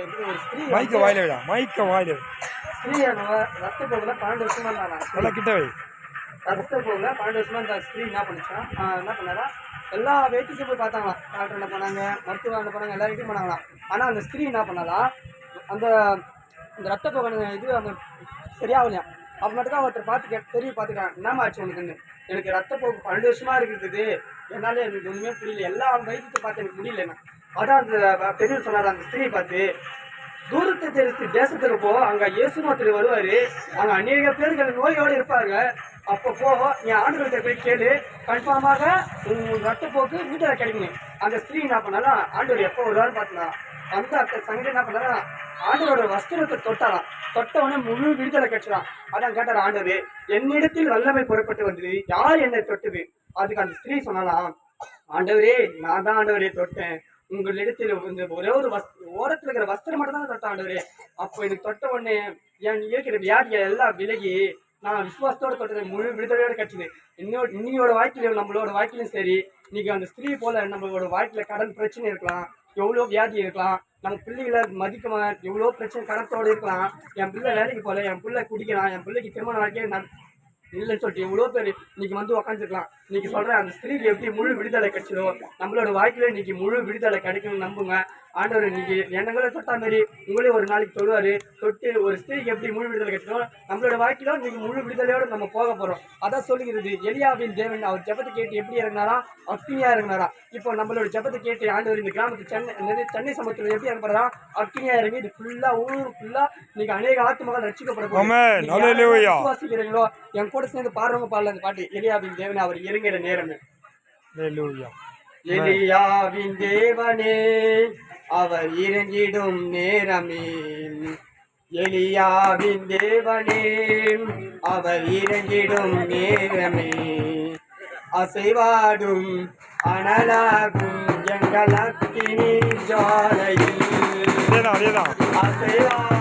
இது ஒரு ஸ்திரீ மைக்க வாயில விடா. மைக்க வாயில நல்லா கிட்ட வை. ரத்த போகல பன்னெண்டு வருஷமா இந்த ஸ்திரீ என்ன பண்ணுச்சா? என்ன பண்ணாரா? எல்லா வைத்தியத்தையும் போய் பார்த்தாங்களாம் டாக்டர் என்ன பண்ணாங்க மருத்துவர் என்ன பண்ணாங்க எல்லா வீட்டையும் பண்ணாங்களாம் ஆனால் அந்த ஸ்திரீ என்ன பண்ணாலா அந்த இந்த ரத்த போகணும் இது அந்த சரியாகலையா? அப்போ மட்டும் ஒருத்தர் பார்த்து கே தெரிய பார்த்துட்டாங்க என்னம்மா ஆச்சு உனக்குன்னு? எனக்கு ரத்த போக்கு பன்னெண்டு வருஷமா இருக்குது என்னால எனக்கு ஒன்றுமே புரியல. எல்லா வைத்தியத்தை பார்த்து எனக்கு முடியலண்ணா அதான் அந்த பெரியவர் சொன்னார் அந்த ஸ்திரீ பார்த்து தூரத்தை தெரிஞ்சு தேசத்துக்கு அங்கே அங்க இயேசுநாத்தர் வருவாரு. அங்க அநேக பேர்கள் நோயோடு இருப்பாங்க. அப்போ போ நீ ஆண்டுகிட்ட போய் கேளு. கன்ஃபார்மாக உன் ரத்தப்போக்கு வீட்டில் கிடைக்கணும் அந்த ஸ்திரீ என்ன பண்ணலாம் ஆண்டவர் எப்போ வருவான்னு பார்த்தலாம் அந்த அத்தை சங்கடம் என்ன பண்ணலாம் ஆண்டவரோட வஸ்திரத்தை தொட்டாலாம் தொட்டவனே முழு விடுதலை கிடைச்சலாம் அதான் கேட்டார் ஆண்டவர் என்னிடத்தில் வல்லமை புறப்பட்டு வந்தது. யார் என்னை தொட்டது? அதுக்கு அந்த ஸ்திரீ சொன்னாலாம் ஆண்டவரே நான் தான் ஆண்டவரே தொட்டேன். உங்களிடத்தில் இந்த ஒரே ஒரு வஸ் ஓரத்தில் இருக்கிற வஸ்திரம் மட்டும் தான் தொட்ட ஆண்டவரே. அப்போ எனக்கு தொட்ட உடனே என் இருக்கிற வியாதியை எல்லாம் விலகி நான் விசுவாசத்தோட தொட்டது முழு விடுதலையோட கிடைச்சது இன்னொரு இன்னியோட வாழ்க்கையிலும் நம்மளோட வாழ்க்கையிலும் சரி நீங்கள் அந்த ஸ்திரீ போல நம்மளோட வாழ்க்கையில் கடன் பிரச்சனை இருக்கலாம் எவ்வளோ வியாதி இருக்கலாம் நம்ம பிள்ளைகளை மதிக்கமா எவ்வளோ பிரச்சனை கடத்தோடு இருக்கலாம் என் பிள்ளை வேலைக்கு போகல என் பிள்ளை குடிக்கிறான் என் பிள்ளைக்கு திருமண வாழ்க்கையை நான் இல்லைன்னு சொல்லிட்டு எவ்வளோ பேர் இன்னைக்கு வந்து உக்காந்துருக்கலாம். இன்னைக்கு சொல்கிறேன் அந்த ஸ்திரீக்கு எப்படி முழு விடுதலை கிடைச்சதோ நம்மளோட வாழ்க்கையில இன்னைக்கு முழு விடுதலை கிடைக்கும்னு நம்புங்க. ஆண்டவர் இன்னைக்கு எண்ணங்களை தொட்டா மாதிரி உங்களே ஒரு நாளைக்கு தொடுவார் தொட்டு ஒரு ஸ்திரீக்கு எப்படி முழு விடுதலை கிடைச்சதோ நம்மளோட வாழ்க்கையில இன்னைக்கு முழு விடுதலையோட நம்ம போக போகிறோம் அதான் சொல்லுகிறது எலியாவின் தேவன் அவர் ஜெபத்தை கேட்டு எப்படி இறங்கினாரா? அக்னியா இறங்கினாரா? இப்போ நம்மளோட ஜெபத்தை கேட்டு ஆண்டவர் இந்த கிராமத்து சென்னை சென்னை சமூகத்தில் எப்படி இறங்குறா அக்னியா இறங்கி இது ஃபுல்லா ஊர் ஃபுல்லா இன்னைக்கு அநேக ஆத்மகள் ரட்சிக்கப்பட. விசுவாசிக்கிறீங்களோ என் கூட சேர்ந்து பாடுறவங்க பாடல அந்த பாட்டு. எலியாவின் தேவன் அவர் இறங்குற நேரம். எலியாவின் தேவனே அவர் இறங்கிடும் நேரமே. எலியாவின் தேவனே அவர் இறங்கிடும் நேரமே. அசைவாடும் அனலாகும் எங்கள் அக்கினி ஜாலையில். அதேதான் அதேதான் அசைவா